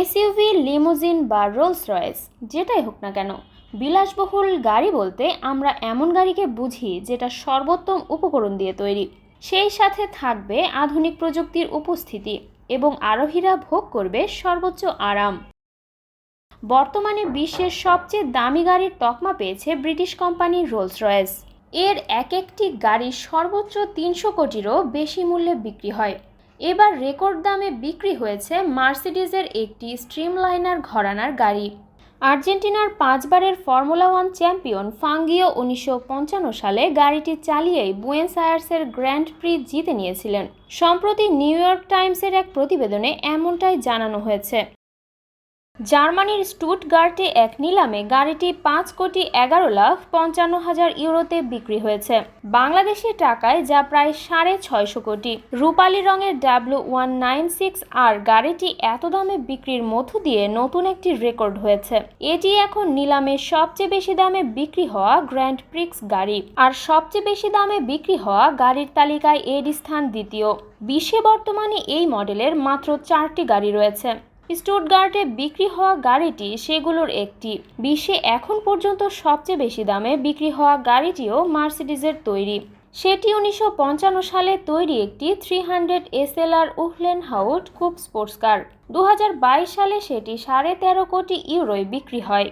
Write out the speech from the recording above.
SUV, limousine বা Rolls Royce যেটাই হোক না কেন, বিলাসবহুল গাড়ি বলতে আমরা এমন গাড়িকে বুঝি যেটা সর্বোত্তম উপকরণ দিয়ে তৈরি। সেই সাথে থাকবে আধুনিক প্রযুক্তির উপস্থিতি এবং আরোহীরা ভোগ করবে সর্বোচ্চ আরাম। বর্তমানে বিশ্বের সবচেয়ে দামি গাড়ির তকমা পেয়েছে ব্রিটিশ কোম্পানি রোলস রয়েস এর এক একটি গাড়ি সর্বোচ্চ তিনশো কোটিরও বেশি মূল্যে বিক্রি হয়। এবার রেকর্ড দামে বিক্রি হয়েছে মার্সিডিজের একটি স্ট্রিমলাইনার ঘরানার গাড়ি। আর্জেন্টিনার পাঁচবারের ফর্মুলা ওয়ান চ্যাম্পিয়ন ফাঙ্গিও উনিশশো পঞ্চান্ন সালে গাড়িটি চালিয়েই বুয়েন্স আয়ার্সের গ্র্যান্ড প্রি জিতে নিয়েছিলেন। সম্প্রতি নিউ ইয়র্ক টাইমসের এক প্রতিবেদনে এমনটাই জানানো হয়েছে। জার্মানির স্টুটগার্টে এক নিলামে গাড়িটি পাঁচ কোটি এগারো লাখ পঞ্চান্ন হাজার ইউরোতে বিক্রি হয়েছে। বাংলাদেশি টাকায় যা প্রায় সাড়ে ছয়শো কোটি। রূপালি রঙের W one nine six R গাড়িটি এত দামে বিক্রির মধ্য দিয়ে নতুন একটি রেকর্ড হয়েছে। এটি এখন নিলামে সবচেয়ে বেশি দামে বিক্রি হওয়া গ্র্যান্ড প্রিক্স গাড়ি। আর সবচেয়ে বেশি দামে বিক্রি হওয়া গাড়ির তালিকায় এর স্থান দ্বিতীয়। বিশ্বে বর্তমানে এই মডেলের মাত্র চারটি গাড়ি রয়েছে। স্টুটগার্টে বিক্রি হওয়া গাড়িটি সেগুলোর একটি। বিশ্বে এখন পর্যন্ত সবচেয়ে বেশি দামে বিক্রি হওয়া গাড়িটিও মার্সিডিজের তৈরি। সেটি উনিশশো পঞ্চান্ন সালে তৈরি একটি three hundred S L SLR Uhlenhaut খুব স্পোর্টস কার। দু হাজার বাইশ সালে সেটি সাড়ে তেরো কোটি ইউরোয় বিক্রি হয়।